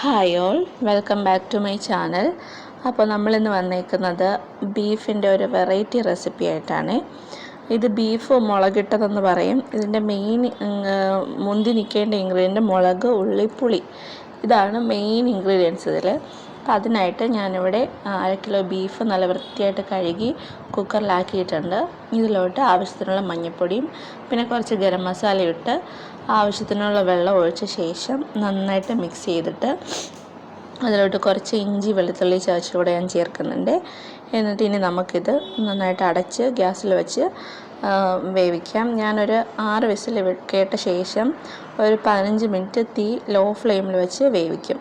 Hi all welcome back to my channel അപ്പോൾ നമ്മളിന്ന് വന്നേക്കുന്നത് ബീഫിന്റെ ഒരു വെറൈറ്റി റെസിപ്പി ആയിട്ടാണ്. ഇത് ബീഫ് മുളകിട്ടതെന്ന് പറയും. ഇതിന്റെ മെയിൻ മുന്തി നിൽക്കേണ്ട ഇൻഗ്രീഡിയന്റ് മുളക് ഉള്ളിപ്പുളി. ഇതാണ് മെയിൻ ഇൻഗ്രീഡിയൻസ് ഇതിൽ അതിനായിട്ട് ഞാനിവിടെ അര കിലോ ബീഫ് നല്ല വൃത്തിയായിട്ട് കഴുകി കുക്കറിലാക്കിയിട്ടുണ്ട്. ഇതിലോട്ട് ആവശ്യത്തിനുള്ള മഞ്ഞൾപ്പൊടിയും പിന്നെ കുറച്ച് ഗരം മസാല ഇട്ട് ആവശ്യത്തിനുള്ള വെള്ളം ഒഴിച്ച ശേഷം നന്നായിട്ട് മിക്സ് ചെയ്തിട്ട് അതിലോട്ട് കുറച്ച് ഇഞ്ചി വെളുത്തുള്ളി ചതച്ചുകൂടെ ഞാൻ ചേർക്കുന്നുണ്ട്. എന്നിട്ട് ഇനി നമുക്കിത് നന്നായിട്ട് അടച്ച് ഗ്യാസിൽ വെച്ച് വേവിക്കാം. ഞാനൊരു ആറ് വിസിൽ കേട്ട ശേഷം ഒരു പതിനഞ്ച് മിനിറ്റ് തീ ലോ ഫ്ലെയിമിൽ വെച്ച് വേവിക്കും.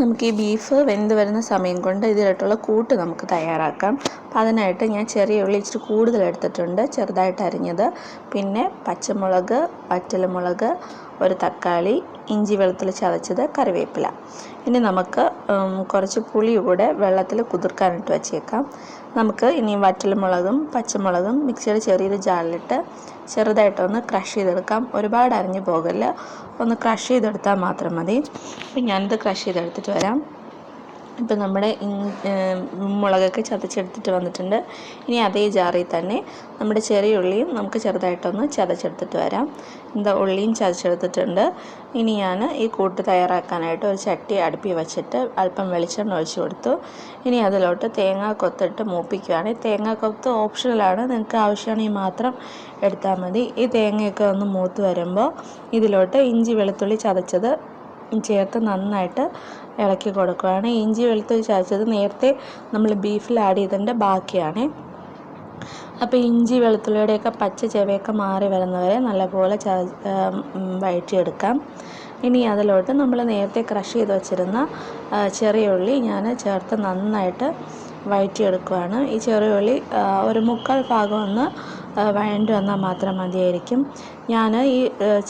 നമുക്ക് ഈ ബീഫ് വെന്ത് വരുന്ന സമയം കൊണ്ട് ഇതിലോട്ടുള്ള കൂട്ട് നമുക്ക് തയ്യാറാക്കാം. അപ്പം അതിനായിട്ട് ഞാൻ ചെറിയ ഉള്ളി ഇച്ചിരി കൂടുതൽ എടുത്തിട്ടുണ്ട്. ചെറുതായിട്ട് അരിഞ്ഞത്. പിന്നെ പച്ചമുളക് വറ്റൽമുളക് ഒരു തക്കാളി ഇഞ്ചി വെള്ളത്തിൽ ചതച്ചത് കറിവേപ്പില. ഇനി നമുക്ക് കുറച്ച് പുളി കൂടെ വെള്ളത്തിൽ കുതിർക്കാനിട്ട് വെച്ചേക്കാം. നമുക്ക് ഇനി വറ്റൽമുളകും പച്ചമുളകും മിക്സിയുടെ ചെറിയൊരു ജാറിലിട്ട് ചെറുതായിട്ടൊന്ന് ക്രഷ് ചെയ്തെടുക്കാം. ഒരുപാട് അരിഞ്ഞു പോകല്ല. ഒന്ന് ക്രഷ് ചെയ്തെടുത്താൽ മാത്രം മതി. അപ്പം ഞാനിത് ക്രഷ് ചെയ്തെടുത്തിട്ട് വരാം. ഇപ്പം നമ്മുടെ മുളകൊക്കെ ചതച്ചെടുത്തിട്ട് വന്നിട്ടുണ്ട്. ഇനി അതേ ജാറിൽ തന്നെ നമ്മുടെ ചെറിയ ഉള്ളിയും നമുക്ക് ചെറുതായിട്ടൊന്ന് ചതച്ചെടുത്തിട്ട് വരാം. എന്താ ഉള്ളിയും ചതച്ചെടുത്തിട്ടുണ്ട്. ഇനി ഞാൻ ഈ കൂട്ട് തയ്യാറാക്കാനായിട്ട് ഒരു ചട്ടി അടുപ്പി വെച്ചിട്ട് അല്പം വെളിച്ചെണ്ണ ഒഴിച്ച് കൊടുത്തു. ഇനി അതിലോട്ട് തേങ്ങ കൊത്തിട്ട് മൂപ്പിക്കുകയാണ് തേങ്ങ കൊത്ത് ഓപ്ഷണലാണ് നിങ്ങൾക്ക് ആവശ്യമാണെങ്കിൽ മാത്രം എടുത്താൽ മതി. ഈ തേങ്ങയൊക്കെ ഒന്ന് മൂത്ത് വരുമ്പോൾ ഇതിലോട്ട് ഇഞ്ചി വെളുത്തുള്ളി ചതച്ചത് ചേർത്ത് നന്നായിട്ട് ഇളക്കി കൊടുക്കുകയാണ്. ഇഞ്ചി വെളുത്തുള്ളി ചതച്ചത് നേരത്തെ നമ്മൾ ബീഫിൽ ആഡ് ചെയ്തതിന്റെ ബാക്കിയാണ്. അപ്പോൾ ഇഞ്ചി വെളുത്തുള്ളിയുടെയൊക്കെ പച്ച ചെവയൊക്കെ മാറി വരുന്നവരെ നല്ലപോലെ ച വഴറ്റിയെടുക്കാം. ഇനി അതിലോട്ട് നമ്മൾ നേരത്തെ ക്രഷ് ചെയ്ത് വച്ചിരുന്ന ചെറിയ ഉള്ളി ഞാൻ ചേർത്ത് നന്നായിട്ട് വഴറ്റിയെടുക്കുകയാണ്. ഈ ചെറിയ ഉള്ളി ഒരു മുക്കാൽ ഭാഗം ഒന്ന് വഴണ്ടി വന്നാൽ മാത്രം മതിയായിരിക്കും. ഞാൻ ഈ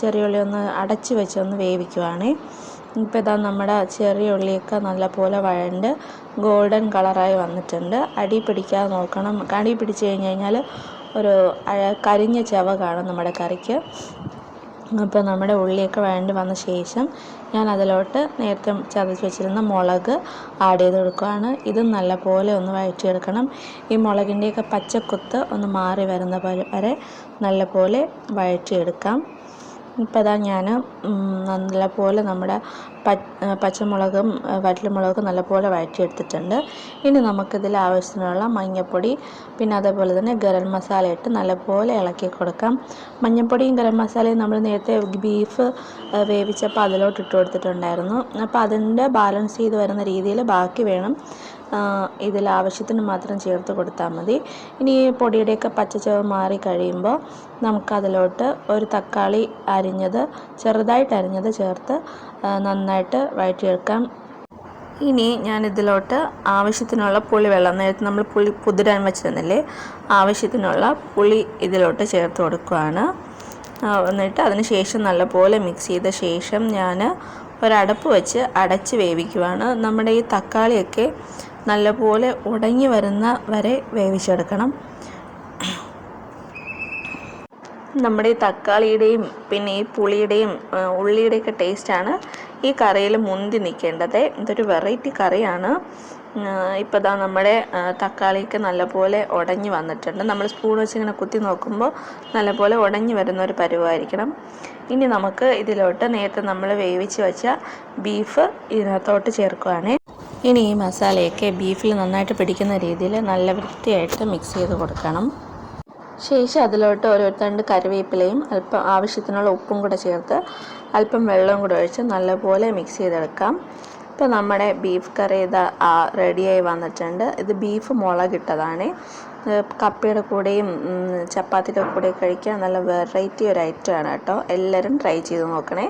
ചെറിയ ഉള്ളി ഒന്ന് അടച്ച് വെച്ചൊന്ന് വേവിക്കുവാണേ. ഇപ്പോൾ ഇതാ നമ്മുടെ ചെറിയ ഉള്ളിയൊക്കെ നല്ലപോലെ വഴണ്ട് ഗോൾഡൻ കളറായി വന്നിട്ടുണ്ട്. അടി പിടിക്കാതെ നോക്കണം. അടി പിടിച്ച് കഴിഞ്ഞ് കഴിഞ്ഞാൽ ഒരു കരിഞ്ഞ ചവ കാണും നമ്മുടെ കറിക്ക്. അപ്പോൾ നമ്മുടെ ഉള്ളിയൊക്കെ വഴണ്ട് വന്ന ശേഷം ഞാൻ അതിലോട്ട് നേരത്തെ ചതച്ച് വെച്ചിരുന്ന മുളക് ആഡ് ചെയ്ത് കൊടുക്കുകയാണ്. ഇതും നല്ലപോലെ ഒന്ന് വഴറ്റിയെടുക്കണം. ഈ മുളകിന്റെയൊക്കെ പച്ചക്കുത്ത് ഒന്ന് മാറി വരുന്ന വരെ നല്ലപോലെ വഴറ്റിയെടുക്കാം. ഇപ്പോൾ അതാ ഞാൻ നല്ലപോലെ നമ്മുടെ പച്ചമുളകും വറ്റൽമുളകും നല്ലപോലെ വഴറ്റിയെടുത്തിട്ടുണ്ട്. ഇനി നമുക്കിതിൽ ആവശ്യത്തിനുള്ള മഞ്ഞൾപ്പൊടി പിന്നെ അതേപോലെ തന്നെ ഗരം മസാല ഇട്ട് നല്ലപോലെ ഇളക്കി കൊടുക്കാം. മഞ്ഞൾപ്പൊടിയും ഗരം മസാലയും നമ്മൾ നേരത്തെ ബീഫ് വേവിച്ചപ്പോൾ അതിലോട്ട് ഇട്ട് കൊടുത്തിട്ടുണ്ടായിരുന്നു. അപ്പോൾ അതിന്റെ ബാലൻസ് ചെയ്ത് വരുന്ന രീതിയിൽ ബാക്കി വേണം. ഇതിൽ ആവശ്യത്തിന് മാത്രം ചേർത്ത് കൊടുത്താൽ മതി. ഇനി ഈ പൊടിയുടെയൊക്കെ പച്ചച്ചവ് മാറി കഴിയുമ്പോൾ നമുക്കതിലോട്ട് ഒരു തക്കാളി അരിഞ്ഞത് ചെറുതായിട്ട് അരിഞ്ഞത് ചേർത്ത് നന്നായിട്ട് വഴറ്റിയെടുക്കാം. ഇനി ഞാനിതിലോട്ട് ആവശ്യത്തിനുള്ള പുളി വെള്ളം നേരത്തെ നമ്മൾ പുളി പുതിരാൻ വെച്ചിരുന്നില്ലേ ആവശ്യത്തിനുള്ള പുളി ഇതിലോട്ട് ചേർത്ത് കൊടുക്കുകയാണ്. എന്നിട്ട് അതിന് ശേഷം നല്ലപോലെ മിക്സ് ചെയ്ത ശേഷം ഞാൻ ഒരടപ്പ് വെച്ച് അടച്ച് വേവിക്കുവാണ്. നമ്മുടെ ഈ തക്കാളിയൊക്കെ നല്ലപോലെ ഉടങ്ങി വരുന്ന വരെ വേവിച്ചെടുക്കണം. നമ്മുടെ ഈ തക്കാളിയുടെയും പിന്നെ ഈ പുളിയുടെയും ഉള്ളിയുടെയൊക്കെ ടേസ്റ്റാണ് ഈ കറിയിൽ മുന്തി നിൽക്കേണ്ടത്. ഇതൊരു വെറൈറ്റി കറിയാണ്. ഇപ്പോൾ ഇതാ നമ്മുടെ തക്കാളിയൊക്കെ നല്ലപോലെ ഉടഞ്ഞു വന്നിട്ടുണ്ട്. നമ്മൾ സ്പൂൺ വെച്ച് ഇങ്ങനെ കുത്തി നോക്കുമ്പോൾ നല്ലപോലെ ഉടഞ്ഞു വരുന്ന ഒരു പരുവായിരിക്കണം. ഇനി നമുക്ക് ഇതിലോട്ട് നേരത്തെ നമ്മൾ വേവിച്ച് വെച്ച ബീഫ് ഇതിനകത്തോട്ട് ചേർക്കുകയാണ് ഇനി ഈ മസാലയൊക്കെ ബീഫിൽ നന്നായിട്ട് പിടിക്കുന്ന രീതിയിൽ നല്ല വൃത്തിയായിട്ട് മിക്സ് ചെയ്ത് കൊടുക്കണം. ശേഷം അതിലോട്ട് ഓരോരുത്തണ്ട് കറിവേപ്പിലയും അല്പം ആവശ്യത്തിനുള്ള ഉപ്പും കൂടെ ചേർത്ത് അല്പം വെള്ളവും കൂടെ ഒഴിച്ച് നല്ലപോലെ മിക്സ് ചെയ്തെടുക്കാം. ഇപ്പോൾ നമ്മുടെ ബീഫ് കറി ഇത് റെഡിയായി വന്നിട്ടുണ്ട്. ഇത് ബീഫ് മുളകിട്ടതാണ് കപ്പയുടെ കൂടെയും ചപ്പാത്തിയുടെ കൂടെയും കഴിക്കാൻ നല്ല വെറൈറ്റി ഒരു ഐറ്റമാണ് കേട്ടോ. എല്ലാവരും ട്രൈ ചെയ്ത് നോക്കണേ.